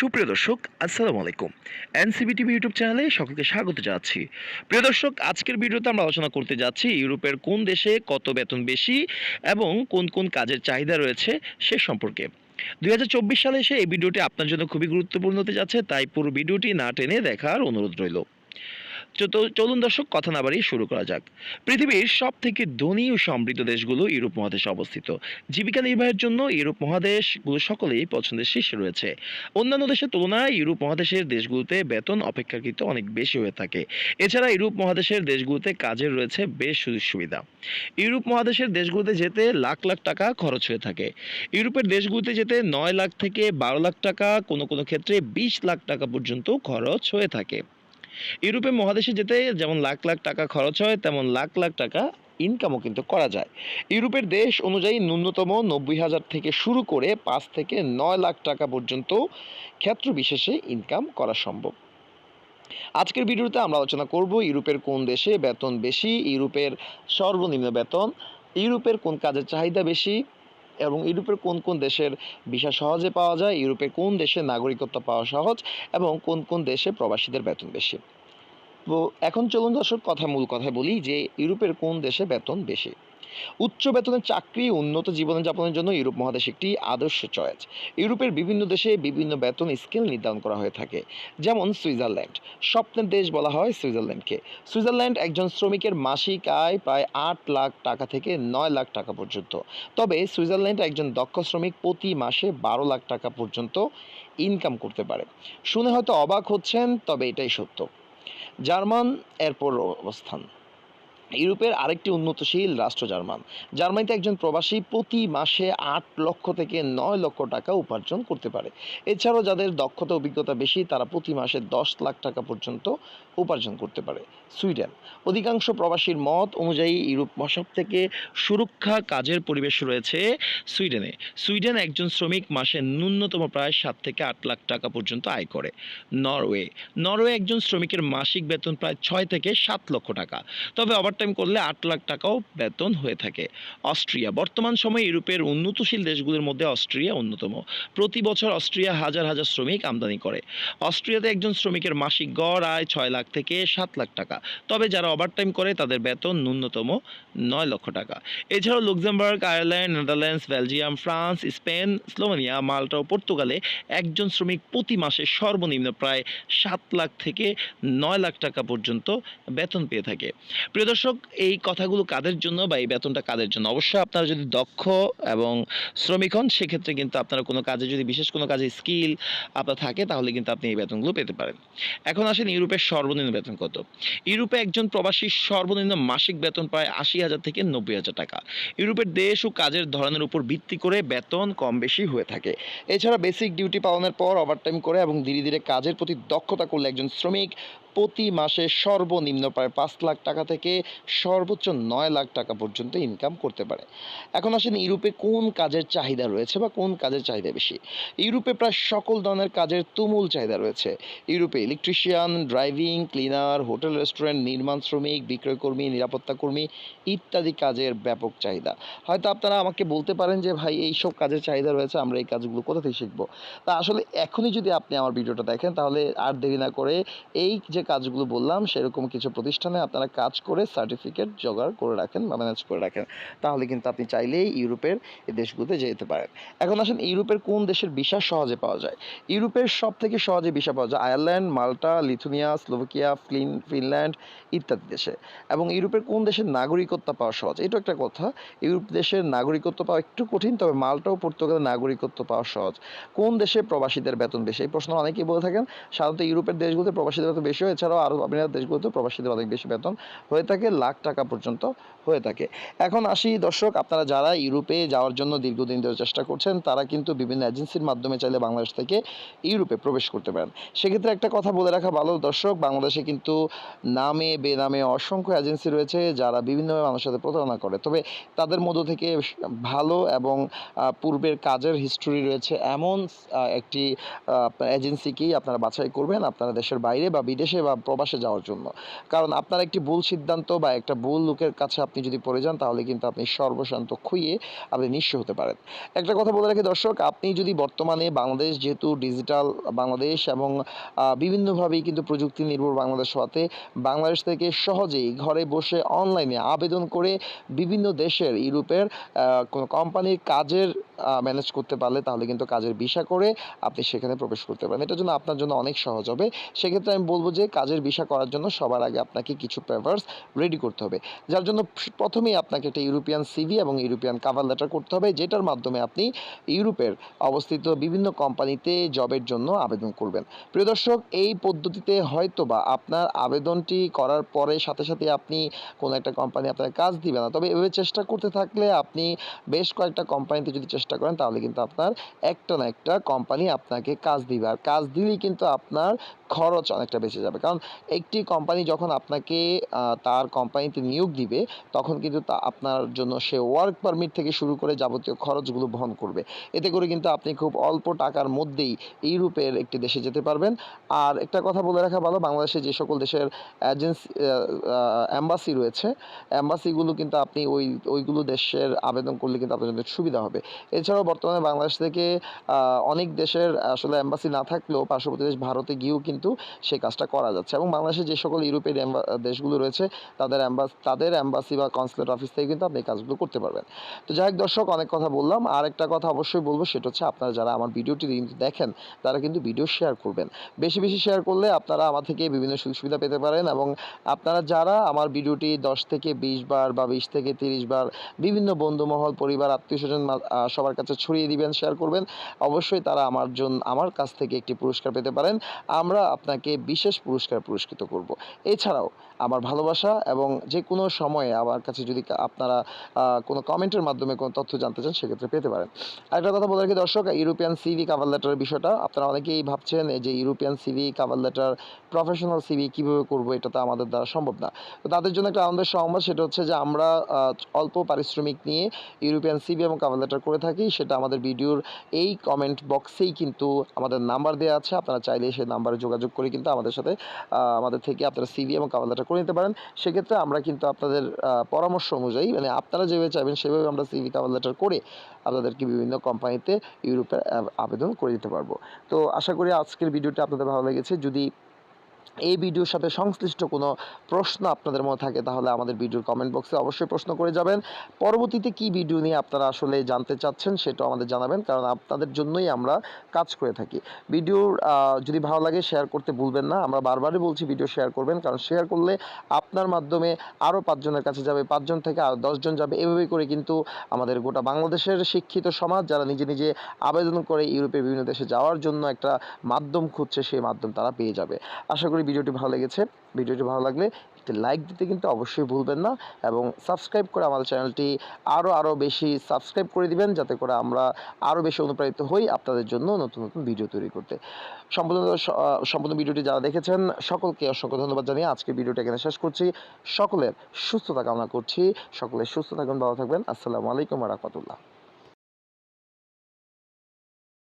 সুপ্রিয় দর্শক, আসসালামু আলাইকুম। এনসিবি টিভি ইউটিউব চ্যানেলে সকলকে স্বাগত জানাচ্ছি। প্রিয় দর্শক, আজকের ভিডিওতে আমরা আলোচনা করতে যাচ্ছি ইউরোপের কোন দেশে কত বেতন বেশি এবং কোন কোন কাজের চাহিদা রয়েছে সে সম্পর্কে। দুই হাজার চব্বিশ সালে এসে এই ভিডিওটি আপনার জন্য খুবই গুরুত্বপূর্ণ হতে যাচ্ছে, তাই পুরো ভিডিওটি না টেনে দেখার অনুরোধ রইল। চলুন দর্শক, কথা না বাড়িয়ে শুরু করা যাক। পৃথিবীর সব থেকে ধনী ও সমৃদ্ধ দেশগুলো ইউরোপ মহাদেশে অবস্থিত। জীবিকা নির্বাহের জন্য ইউরোপ মহাদেশগুলো সকলেই পছন্দের শীর্ষে রয়েছে। অন্যান্য দেশের তুলনায় ইউরোপ মহাদেশের দেশগুলোতে বেতন অপেক্ষাকৃত অনেক বেশি হয়ে থাকে। এছাড়া ইউরোপ মহাদেশের দেশগুলোতে কাজের রয়েছে বেশ সুযোগ সুবিধা। ইউরোপ মহাদেশের দেশগুলোতে যেতে লাখ লাখ টাকা খরচ হয়ে থাকে। ইউরোপের দেশগুলোতে যেতে নয় লাখ থেকে বারো লাখ টাকা, কোনো কোনো ক্ষেত্রে বিশ লাখ টাকা পর্যন্ত খরচ হয়ে থাকে। ইউরোপের মহাদেশে যেতে যেমন লাখ লাখ টাকা খরচ হয়, তেমন লাখ লাখ টাকা ইনকামও কিন্তু করা যায়। ইউরোপের দেশ অনুযায়ী ন্যূনতম নব্বই হাজার থেকে শুরু করে পাঁচ থেকে নয় লাখ টাকা পর্যন্ত ক্ষেত্র বিশেষে ইনকাম করা সম্ভব। আজকের ভিডিওতে আমরা আলোচনা করব ইউরোপের কোন দেশে বেতন বেশি, ইউরোপের সর্বনিম্ন বেতন, ইউরোপের কোন কাজের চাহিদা বেশি এবং ইউরোপের কোন কোন দেশের ভিসা সহজে পাওয়া যায় ইউরোপের কোন দেশে নাগরিকত্ব পাওয়া সহজ এবং কোন কোন দেশে প্রবাসীদের বেতন বেশি। তো এখন চলুন দর্শক, কথা, মূল কথা বলি যে ইউরোপের কোন দেশে বেতন বেশি। উচ্চ বেতনের চাকরি উন্নত জীবনযাপনের জন্য ইউরোপ মহাদেশ একটি আদর্শ চয়েস। ইউরোপের বিভিন্ন দেশে বিভিন্ন বেতন স্কেল নির্ধারণ করা হয়ে থাকে, যেমন সুইজারল্যান্ড। স্বপ্নের দেশ বলা হয় সুইজারল্যান্ডকে। সুইজারল্যান্ড একজন শ্রমিকের মাসিক আয় প্রায় আট লাখ টাকা থেকে নয় লাখ টাকা পর্যন্ত। তবে সুইজারল্যান্ড একজন দক্ষ শ্রমিক প্রতি মাসে বারো লাখ টাকা পর্যন্ত ইনকাম করতে পারে। শুনে হয়তো অবাক হচ্ছেন, তবে এটাই সত্য। জার্মান এরপর অবস্থান। ইউরোপের আরেকটি উন্নতশীল রাষ্ট্র জার্মান। জার্মানিতে একজন প্রবাসী প্রতি মাসে আট লক্ষ থেকে নয় লক্ষ টাকা উপার্জন করতে পারে। এছাড়াও যাদের দক্ষতা অভিজ্ঞতা বেশি, তারা প্রতি মাসে দশ লাখ টাকা পর্যন্ত উপার্জন করতে পারে। সুইডেন। অধিকাংশ প্রবাসীর মত অনুযায়ী ইউরোপ সব থেকে সুরক্ষা কাজের পরিবেশ রয়েছে সুইডেনে। সুইডেন একজন শ্রমিক মাসে ন্যূনতম প্রায় সাত থেকে আট লাখ টাকা পর্যন্ত আয় করে। নরওয়ে। নরওয়ে একজন শ্রমিকের মাসিক বেতন প্রায় ছয় থেকে সাত লক্ষ টাকা। তবে ওভারটাইম করলে আট লাখ টাকাও বেতন হয়ে থাকে। অস্ট্রিয়া, বর্তমান সময়ে ইউরোপের উন্নতশীল দেশগুলোর মধ্যে অস্ট্রিয়া অন্যতম। প্রতি বছর অস্ট্রিয়া হাজার হাজার শ্রমিক আমদানি করে। অস্ট্রিয়াতে একজন শ্রমিকের মাসিক গড় আয় ছয় লাখ থেকে সাত লাখ টাকা। তবে যারা ওভারটাইম করে, তাদের বেতন ন্যূনতম নয় লক্ষ টাকা। এছাড়াও Luxembourg, Ireland, Netherlands, Belgium, France, Spain, Slovenia, Malta ও পর্তুগালে একজন শ্রমিক প্রতি মাসে সর্বনিম্ন প্রায় সাত লাখ থেকে নয় লাখ টাকা পর্যন্ত বেতন পেয়ে থাকে। প্রিয় দর্শক এই কথাগুলো কাদের জন্য বা এই বেতনটা কাদের জন্য? অবশ্যই আপনারা যদি দক্ষ এবং শ্রমিক হন, সেক্ষেত্রে কিন্তু আপনারা কোনো কাজে যদি বিশেষ কোনো কাজে স্কিল আপনার থাকে, তাহলে কিন্তু আপনি এই বেতনগুলো পেতে পারেন। এখন আসেন ইউরোপের সর্বনিম্ন বেতন কত? ইউরোপে একজন প্রবাসীর সর্বনিম্ন মাসিক বেতন প্রায় আশি হাজার থেকে নব্বই হাজার টাকা। ইউরোপের দেশ ও কাজের ধরনের উপর ভিত্তি করে বেতন কম বেশি হয়ে থাকে। এছাড়া বেসিক ডিউটি পালনের পর ওভারটাইম করে এবং ধীরে ধীরে কাজের প্রতি দক্ষতা করলে একজন শ্রমিক প্রতি মাসে সর্বনিম্ন প্রায় পাঁচ লাখ টাকা থেকে সর্বোচ্চ নয় লাখ টাকা পর্যন্ত ইনকাম করতে পারে। এখন আসেন ইউরোপে কোন কাজের চাহিদা রয়েছে বা কোন কাজের চাহিদা বেশি? ইউরোপে প্রায় সকল ধরনের কাজের তুমুল চাহিদা রয়েছে। ইউরোপে electrician driving cleaner hotel restaurant নির্মাণ শ্রমিক, বিক্রয়কর্মী, নিরাপত্তা কর্মী ইত্যাদি কাজের ব্যাপক চাহিদা। হয়তো আপনারা আমাকে বলতে পারেন যে, ভাই এই সব কাজের চাহিদা রয়েছে, আমরা এই কাজগুলো কোথা থেকে শিখব? তা আসলে এখনই যদি আপনি আমার ভিডিওটা দেখেন, তাহলে আর দেরি না করে এই যে কাজগুলো বললাম, সেরকম কিছু প্রতিষ্ঠানে আপনারা কাজ করে সার্টিফিকেট জোগাড় করে রাখেন বা ম্যানেজ করে রাখেন। তাহলে কিন্তু আপনি চাইলেই ইউরোপের এই দেশগুলোতে যেতে পারেন। এখন আসেন, ইউরোপের কোন দেশের ভিসা সহজে পাওয়া যায়? ইউরোপের সব থেকে সহজে ভিসা পাওয়া যায় Ireland, Malta, Lithuania, Slovakia, Fin, Finland ইত্যাদি দেশে। এবং ইউরোপের কোন দেশের নাগরিকত্ব পাওয়া সহজ? এটা একটা কথা। ইউরোপ দেশের নাগরিকত্ব পাওয়া একটু কঠিন, তবে মাল্টা ও পর্তুগালের নাগরিকত্ব পাওয়া সহজ। কোন দেশে প্রবাসীদের বেতন বেশি? এই প্রশ্ন অনেকেই বলে থাকেন। সাধারণত ইউরোপের দেশগুলোতে প্রবাসীদের বেতন বেশি এছাড়াও আরও আমিরাত দেশগুলোতে প্রবাসীদের অনেক বেশি বেতন হয়ে থাকে, লাখ টাকা পর্যন্ত হয়ে থাকে। এখন আসি দর্শক, আপনারা যারা ইউরোপে যাওয়ার জন্য দীর্ঘদিন ধরে চেষ্টা করছেন, তারা কিন্তু বিভিন্ন এজেন্সির মাধ্যমে চাইলে বাংলাদেশ থেকে ইউরোপে প্রবেশ করতে পারেন। সেক্ষেত্রে একটা কথা বলে রাখা ভালো, দর্শক, বাংলাদেশে কিন্তু নামে, বেনামে অসংখ্য এজেন্সি রয়েছে যারা বিভিন্নভাবে মানুষের সাথে প্রতারণা করে। তবে তাদের মধ্য থেকে ভালো এবং পূর্বের কাজের হিস্টোরি রয়েছে এমন একটি এজেন্সিকেই আপনারা বাছাই করবেন। আপনারা দেশের বাইরে বা বিদেশে বিদেশে বা প্রবাসে যাওয়ার জন্য। কারণ আপনার একটি ভুল সিদ্ধান্ত বা একটা ভুল লোকের কাছে আপনি যদি পড়ে যান, তাহলে কিন্তু আপনি সর্বশান্ত খুইয়ে আপনি নিঃস্ব হতে পারেন। একটা কথা বলে রাখি দর্শক, আপনি যদি বর্তমানে বাংলাদেশ যেহেতু ডিজিটাল বাংলাদেশ এবং বিভিন্নভাবেই কিন্তু প্রযুক্তি নির্ভর বাংলাদেশ হওয়াতে বাংলাদেশ থেকে সহজেই ঘরে বসে অনলাইনে আবেদন করে বিভিন্ন দেশের, ইউরোপের কোনো কোম্পানির কাজের ম্যানেজ করতে পারলে তাহলে কিন্তু কাজের ভিসা করে আপনি সেখানে প্রবেশ করতে পারেন। এটার জন্য আপনার জন্য অনেক সহজ হবে। সেক্ষেত্রে আমি বলব যে কাজের ভিসা করার জন্য সবার আগে আপনাকে কিছু পেপারস রেডি করতে হবে। যার জন্য প্রথমেই আপনাকে একটা ইউরোপিয়ান সিভি এবং ইউরোপিয়ান কাভার লেটার করতে হবে, যেটার মাধ্যমে আপনি ইউরোপের অবস্থিত বিভিন্ন কোম্পানিতে জবের জন্য আবেদন করবেন। প্রিয় দর্শক, এই পদ্ধতিতে হয়তো বা আপনার আবেদনটি করার পরে সাথে সাথে আপনি কোনো একটা কোম্পানি আপনার কাজ দিবে না। তবে এভাবে চেষ্টা করতে থাকলে আপনি বেশ কয়েকটা কোম্পানিতে যদি চেষ্টা করেন, তাহলে কিন্তু আপনার একটা না একটা কোম্পানি আপনাকে কাজ দিবে। আর কাজ দিলেই কিন্তু আপনার খরচ অনেকটা বেঁচে যাবে। কারণ একটি কোম্পানি যখন আপনাকে তার কোম্পানিতে নিয়োগ দিবে, তখন কিন্তু তা, আপনার জন্য সে ওয়ার্ক পারমিট থেকে শুরু করে যাবতীয় খরচগুলো বহন করবে। এতে করে কিন্তু আপনি খুব অল্প টাকার মধ্যেই ইউরোপের একটি দেশে যেতে পারবেন। আর একটা কথা বলে রাখা ভালো, বাংলাদেশে যে সকল দেশের এজেন্সি অ্যাম্বাসি রয়েছে অ্যাম্বাসিগুলো কিন্তু আপনি ওই, ওইগুলো দেশের আবেদন করলে কিন্তু আপনার জন্য সুবিধা হবে। এছাড়াও বর্তমানে বাংলাদেশ থেকে অনেক দেশের আসলে অ্যাম্বাসি না থাকলেও পার্শ্ববর্তী দেশ ভারতে গিয়েও কিন্তু সেই কাজটা করা যাচ্ছে এবং বাংলাদেশে যে সকল ইউরোপের দেশগুলো রয়েছে, তাদের অ্যাম্বাস তাদের অ্যাম্বাসি বা কনসুলেট অফিস থেকে কিন্তু আপনি কাজগুলো করতে পারবেন। তো যাই হোক দর্শক, অনেক কথা বললাম। আর একটা কথা অবশ্যই বলব, সেটা হচ্ছে আপনারা যারা আমার ভিডিওটি কিন্তু দেখেন, তারা কিন্তু ভিডিও শেয়ার করবেন। বেশি বেশি শেয়ার করলে আপনারা আমার থেকে বিভিন্ন সুযোগ সুবিধা পেতে পারেন এবং আপনারা যারা আমার ভিডিওটি দশ থেকে বিশ বার বা বিশ থেকে তিরিশ বার বিভিন্ন বন্ধুমহল, পরিবার আত্মীয় স্বজন সবার কাছে ছড়িয়ে দিবেন শেয়ার করবেন। অবশ্যই তারা আমার জন্য আমার কাছ থেকে একটি পুরস্কার পেতে পারেন। আমরা আপনাকে বিশেষ পুরস্কার পুরস্কৃত করব। এছাড়াও আমার ভালোবাসা এবং যে কোনো সময়ে আমার কাছে যদি আপনারা কোনো কমেন্টের মাধ্যমে কোনো তথ্য জানতে চান, সেক্ষেত্রে পেতে পারেন। আরেকটা কথা বলে রাখি, দর্শক ইউরোপিয়ান সিভি কাভার লেটারের বিষয়টা, আপনারা অনেকেই ভাবছেন যে European CV cover letter professional CV কীভাবে করব, এটা তো আমাদের দ্বারা সম্ভব না। তো তাদের জন্য একটা আনন্দের সংবাদ, সেটা হচ্ছে যে আমরা অল্প পারিশ্রমিক নিয়ে ইউরোপিয়ান সিভি এবং কাভার লেটার করে থাকি। সেটা আমাদের ভিডিওর এই কমেন্ট বক্সেই কিন্তু আমাদের নাম্বার দেওয়া আছে। আপনারা চাইলে সেই নাম্বারে যোগাযোগ করে কিন্তু আমাদের সাথে আমাদের থেকে আপনারা সিভি এবং লেটার করে নিতে পারেন। সেক্ষেত্রে আমরা কিন্তু আপনাদের পরামর্শ অনুযায়ী মানে আপনারা যেভাবে চাইবেন সেভাবে আমরা সিভি কাভার লেটার করে আপনাদেরকে বিভিন্ন কোম্পানিতে ইউরোপে আবেদন করে দিতে পারব। তো আশা করি আজকের ভিডিওটা আপনাদের ভালো লেগেছে। যদি এই ভিডিওর সাথে সংশ্লিষ্ট কোনো প্রশ্ন আপনাদের মনে থাকে, তাহলে আমাদের ভিডিওর কমেন্ট বক্সে অবশ্যই প্রশ্ন করে যাবেন। পরবর্তীতে কি ভিডিও নিয়ে আপনারা আসলে জানতে চাচ্ছেন সেটাও আমাদের জানাবেন, কারণ আপনাদের জন্যই আমরা কাজ করে থাকি। ভিডিওর যদি ভালো লাগে শেয়ার করতে ভুলবেন না, আমরা বারবারই বলছি ভিডিও শেয়ার করবেন, কারণ শেয়ার করলে আপনার মাধ্যমে আরও পাঁচজনের কাছে যাবে, পাঁচজন থেকে আরও দশজন যাবে। এভাবে করে কিন্তু আমাদের গোটা বাংলাদেশের শিক্ষিত সমাজ, যারা নিজে নিজে আবেদন করে ইউরোপের বিভিন্ন দেশে যাওয়ার জন্য একটা মাধ্যম খুঁজছে, সেই মাধ্যম তারা পেয়ে যাবে। আশা করি ভিডিওটি ভালো লেগেছে, ভিডিওটি ভালো লাগলে একটি লাইক দিতে কিন্তু অবশ্যই ভুলবেন না এবং সাবস্ক্রাইব করে আমাদের চ্যানেলটি আরও আরও বেশি সাবস্ক্রাইব করে দিবেন যাতে করে আমরা আরও বেশি অনুপ্রাণিত হই আপনাদের জন্য নতুন নতুন ভিডিও তৈরি করতে। সম্পূর্ণ সম্পূর্ণ ভিডিওটি যারা দেখেছেন, সকলকে অসংখ্য ধন্যবাদ জানিয়ে আজকে ভিডিওটা এখানে শেষ করছি। সকলের সুস্থতা কামনা করছি সকলের সুস্থ থাকুন, ভালো থাকবেন। আসসালামু আলাইকুম রহমতুল্লাহ।